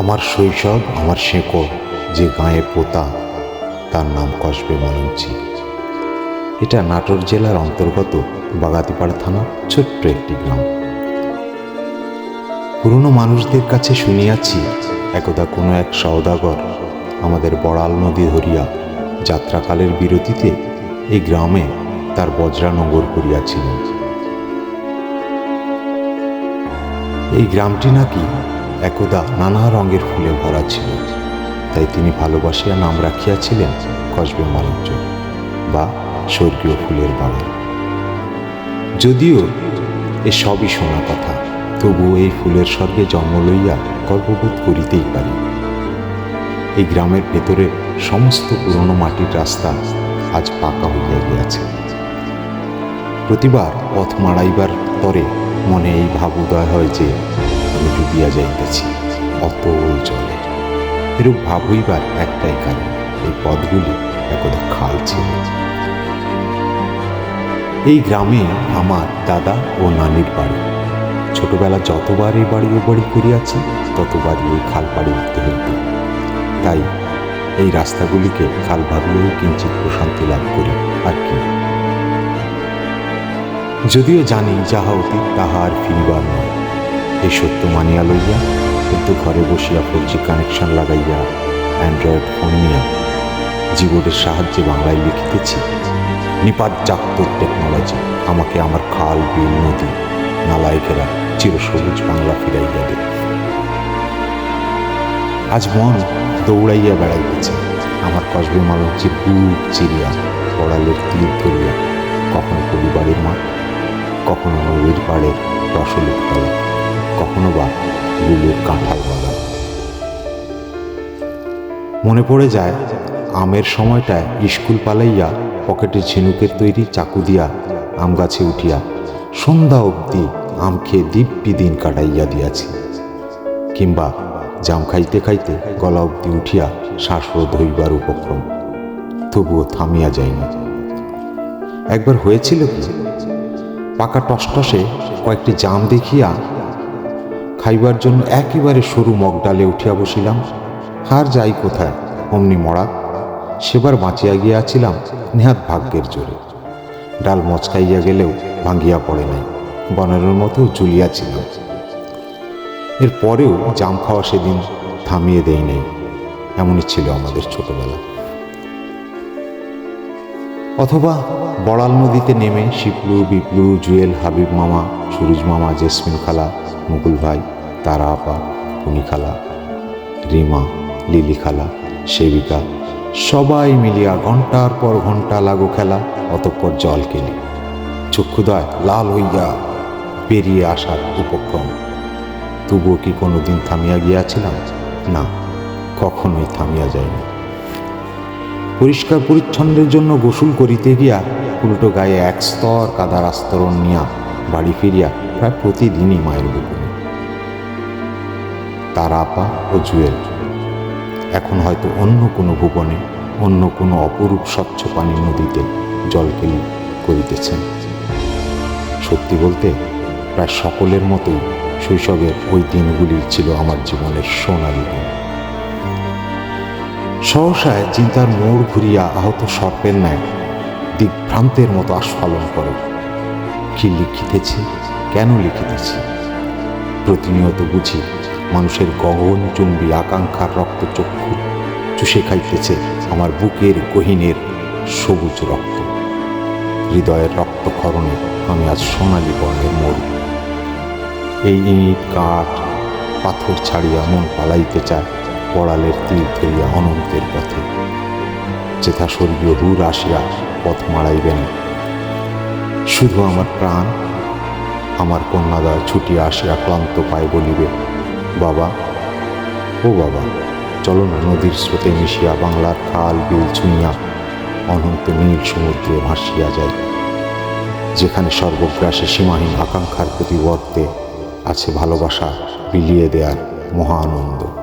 আমার শৈশব, আমার শেকড়, যে গায়ে পোতা, তার নাম কসবে মলঞ্চি এটা নাটোর জেলার অন্তর্গত বাগাতিপাড়া থানার ছোট্ট একটি গ্রাম। পুরনো মানুষদের কাছে শুনিয়াছি, একদা কোনো এক সওদাগর আমাদের বড়াল নদী ধরিয়া যাত্রাকালের বিরতিতে এই গ্রামে তার বজ্রা নগর করিয়াছিলেন। এই গ্রামটি নাকি একদা নানা রঙের ফুলে ভরা ছিল। তাই তিনি ভালোবাসিয়া নাম রাখিয়াছিলেন কসবে মালঞ্চ বা স্বর্গীয় ফুলের বাগান যদিও এ সবই শোনা কথা, তবুও এই ফুলের স্বর্গে জন্ম লইয়া গর্ববোধ করিতেই পারি। এই গ্রামের ভেতরে সমস্ত পুরনো মাটির রাস্তা আজ পাকা হইয়া গিয়াছে। প্রতিবার পথ মাড়াইবার পরে মনে এই ভাব উদয় হয় যে আমি ডুবিয়া যাইতেছি অতল জলে এরূপ ভাব হইবার একটাই কারণ, এই পথগুলি একদা খাল ছিল। এই গ্রামে আমার দাদা ও নানির বাড়ি। ছোটবেলা যতবার এই বাড়ি ও বাড়ি করিয়াছি ততবারই এই খাল পাড়ি উঠতে হইত। তাই এই রাস্তাগুলিকে খাল ভাবলেও কিঞ্চিত প্রশান্তি লাভ করি, আর কি। যদিও জানি যাহা অতীত, তাহা আর ফিরিবার নয়। এই সত্য মানিয়া লইয়া, কিন্তু ঘরে বসিয়া ফোর জি কানেকশন লাগাইয়া অ্যান্ড্রয়েড ফোন নিয়া জীবনের সাহায্যে বাংলায় লিখিতেছি, নিপাত জাগতর টেকনোলজি, আমাকে আমার খাল, বিল, নদী নালায় ঘেরা চিরসবুজ বাংলা ফিরাইয়া দে আজ মন দৌড়াইয়া বেড়াইতেছে, আমার কসবে মালঞ্চির বুক চিরিয়া, পড়ালের তীর ধরিয়া, কখনো পরিবারের মা, কখনো নদীর পাড়ের রসলের তলা কখনো বা লুলের কাঁঠাল বাগান মনে পড়ে যায়, আমের সময়টায় স্কুল পালাইয়া পকেটে ঝিনুকের তৈরি চাকু দিয়া আম গাছে উঠিয়া সন্ধ্যা অবধি আম খেয়ে দিব্যি দিন কাটাইয়া দিয়াছি। কিংবা জাম খাইতে খাইতে গলা অবধি উঠিয়া শ্বাসরোধ হইবার উপক্রম। তবুও থামিয়া যায়নি একবার হয়েছিল কি, পাকা টসটসে কয়েকটি জাম দেখিয়া খাইবার জন্য একেবারে সরু মগ ডালে উঠিয়া বসিলাম। হার যাই কোথায়, অমনি মরা। সেবার বাঁচিয়া গিয়াছিলাম নেহাত ভাগ্যের জোরে। ডাল মচকাইয়া গেলেও ভাঙ্গিয়া পড়ে নাই বনের মতো ঝুলিয়াছিল এর পরেও জাম খাওয়া সেদিন থামিয়ে দেই নাই, এমনই ছিল আমাদের ছোটবেলা। অথবা বড়াল নদীতে নেমে শিপলু, বিপলু, জুয়েল, হাবিব মামা, সুরুজ মামা, জেসমিন খালা মুকুল ভাই, তারা আপা খালা, রিমা, লিলি খালা, সেবিকা, সবাই মিলিয়া ঘণ্টার পর ঘণ্টা লাগো খেলা, অতঃপর জল কেলি। চক্ষুদয় লাল হইয়া পেরিয়ে আসার উপক্রম। তবুও কি কোনোদিন থামিয়া গিয়াছিলাম? না, কখনোই থামিয়া যায়নি পরিষ্কার পরিচ্ছন্নের জন্য গোসল করিতে গিয়া উল্টো গায়ে এক স্তর কাদার আস্তরণ নিয়া বাড়ি ফিরিয়া প্রায় প্রতিদিনই মায়ের বুকুনি তার আপা ও জুয়েল। এখন হয়তো অন্য কোনো ভুবনে, অন্য কোনো অপরূপ স্বচ্ছ পানির নদীতে জলকেলি করিতেছেন। সত্যি বলতে, প্রায় সকলের মতোই শৈশবের ওই দিনগুলি ছিল আমার জীবনের সোনালি দিন। সহসায় চিন্তার মোড় ঘুরিয়া আহত সর্পের ন্যায় দিগ্ভ্রান্তের মতো আস্ফালন করে। কি লিখিতেছি, কেন লিখিতেছি? প্রতিনিয়ত বুঝি মানুষের গগন, চুম্বি আকাঙ্ক্ষার রক্তচক্ষু চুষে খাইতেছে আমার বুকের গহিনের সবুজ রক্ত। হৃদয়ের রক্তক্ষরণে আমি আজ সোনালি বর্ণের মরু। এই ইট, কাঠ, পাথর ছাড়িয়া মন পালাইতে চায় পড়ালের তীর ধরিয়া অনন্তের পথে। যেথা স্বর্গীয় দূর আসিয়া পথ মারাইবে না। শুধু আমার প্রাণ, আমার কন্যাদয় ছুটিয়া আসিয়া ক্লান্ত পায় বলিবে বাবা। ও বাবা, চলো না নদীর স্রোতে মিশিয়া বাংলার খাল, বিল ছুঁইয়া অনন্ত নীল সমুদ্রে ভাসিয়া যায় যেখানে সর্বগ্রাসে সীমাহীন আকাঙ্ক্ষার প্রতিবর্তে আছে ভালোবাসা, বিলিয়ে দেয়ার মহা আনন্দ